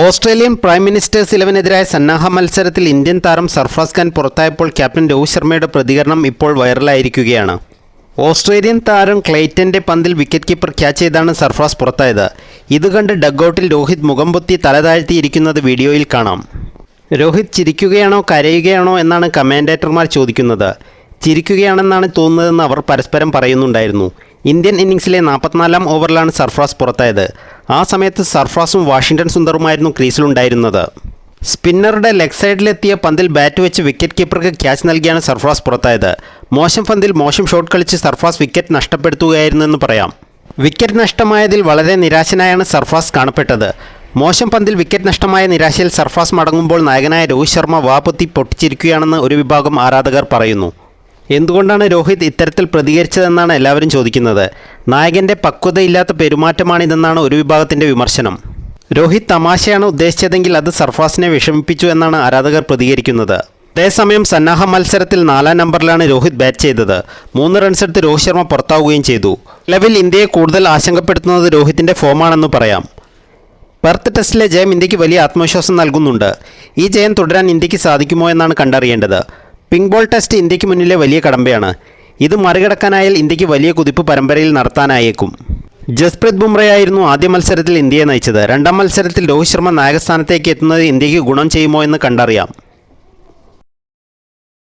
Australian prime ministers ഇലവനെതിരായ സന്നാഹ മത്സരത്തിൽ ഇന്ത്യൻ താരം സർഫ്രാസ് ഖാൻ പുറത്തായപ്പോൾ ക്യാപ്റ്റൻ രോഹിത് ശർമ്മയുടെ പ്രതികരണം ഇപ്പോൾ വൈറലായിരിക്കുകയാണ്. ഓസ്ട്രേലിയൻ താരം ക്ലേറ്റന്റെ പന്തിൽ വിക്കറ്റ് കീപ്പർ ക്യാച്ച് ചെയ്താണ് സർഫ്രാസ് പുറത്തായത്. ഇത് കണ്ട് ഡഗ്ഔട്ടിൽ രോഹിത് മുഖം പൊത്തി തല താഴ്ത്തിയിരിക്കുന്നത് വീഡിയോയിൽ കാണാം. രോഹിത് ചിരിക്കുകയാണോ കരയുകയാണോ എന്നാണ് കമാൻഡേറ്റർമാർ ചോദിക്കുന്നത്. ചിരിക്കുകയാണെന്നാണ് തോന്നുന്നതെന്ന് അവർ പരസ്പരം പറയുന്നുണ്ടായിരുന്നു. ഇന്ത്യൻ ഇന്നിംഗ്സിലെ നാൽപ്പത്തിനാലാം ഓവറിലാണ് സർഫ്രാസ് പുറത്തായത്. ആ സമയത്ത് സർഫ്രാസും വാഷിംഗ്ടൺ സുന്ദറുമായിരുന്നു ക്രീസിലുണ്ടായിരുന്നത്. സ്പിന്നറുടെ ലെഗ് സൈഡിലെത്തിയ പന്തിൽ ബാറ്റ് വെച്ച് വിക്കറ്റ് കീപ്പർക്ക് ക്യാച്ച് നൽകിയാണ് സർഫ്രാസ് പുറത്തായത്. മോശം പന്തിൽ മോശം ഷോട്ട് കളിച്ച് സർഫ്രാസ് വിക്കറ്റ് നഷ്ടപ്പെടുത്തുകയായിരുന്നെന്ന് പറയാം. വിക്കറ്റ് നഷ്ടമായതിൽ വളരെ നിരാശനായാണ് സർഫ്രാസ് കാണപ്പെട്ടത്. മോശം പന്തിൽ വിക്കറ്റ് നഷ്ടമായ നിരാശയിൽ സർഫ്രാസ് മടങ്ങുമ്പോൾ നായകനായ രോഹിത് ശർമ്മ വാപ്പൊത്തി പൊട്ടിച്ചിരിക്കുകയാണെന്ന് ഒരു വിഭാഗം ആരാധകർ പറയുന്നു. എന്തുകൊണ്ടാണ് രോഹിത് ഇത്തരത്തിൽ പ്രതികരിച്ചതെന്നാണ് എല്ലാവരും ചോദിക്കുന്നത്? നായകന്റെ പക്വതയില്ലാത്ത പെരുമാറ്റമാണിതെന്നാണ് ഒരു വിഭാഗത്തിന്റെ വിമർശനം. രോഹിത് തമാശയാണ് ഉദ്ദേശിച്ചതെങ്കിൽ അത് സർഫാസിനെ വിഷമിപ്പിച്ചു എന്നാണ് ആരാധകർ പ്രതികരിക്കുന്നത്. അതേസമയം സന്നാഹ മത്സരത്തിൽ നാലാം നമ്പറിലാണ് രോഹിത് ബാറ്റ് ചെയ്തത്. മൂന്ന് റൺസെടുത്ത് രോഹിത് ശർമ്മ പുറത്താവുകയും ചെയ്തു. ലെവൽ ഇന്ത്യയെ കൂടുതൽ ആശങ്കപ്പെടുത്തുന്നത് രോഹിത്തിന്റെ ഫോമാണെന്ന് പറയാം. പെർത്ത് ടെസ്റ്റിലെ ജയം ഇന്ത്യയ്ക്ക് വലിയ ആത്മവിശ്വാസം നൽകുന്നുണ്ട്. ഈ ജയം തുടരാൻ ഇന്ത്യയ്ക്ക് സാധിക്കുമോ എന്നാണ് കണ്ടറിയേണ്ടത്. പിങ്ക് ബോൾ ടെസ്റ്റ് ഇന്ത്യയ്ക്ക് മുന്നിലെ വലിയ കടമ്പയാണ്. ഇത് മറികടക്കാനായാൽ ഇന്ത്യയ്ക്ക് വലിയ കുതിപ്പ് പരമ്പരയിൽ നടത്താനായേക്കും. ജസ്പ്രീത് ബുംറയായിരുന്നു ആദ്യ മത്സരത്തിൽ ഇന്ത്യയെ നയിച്ചത്. രണ്ടാം മത്സരത്തിൽ രോഹിത് ശർമ്മ നായകസ്ഥാനത്തേക്ക് എത്തുന്നത് ഇന്ത്യയ്ക്ക് ഗുണം ചെയ്യുമോ എന്ന് കണ്ടറിയാം.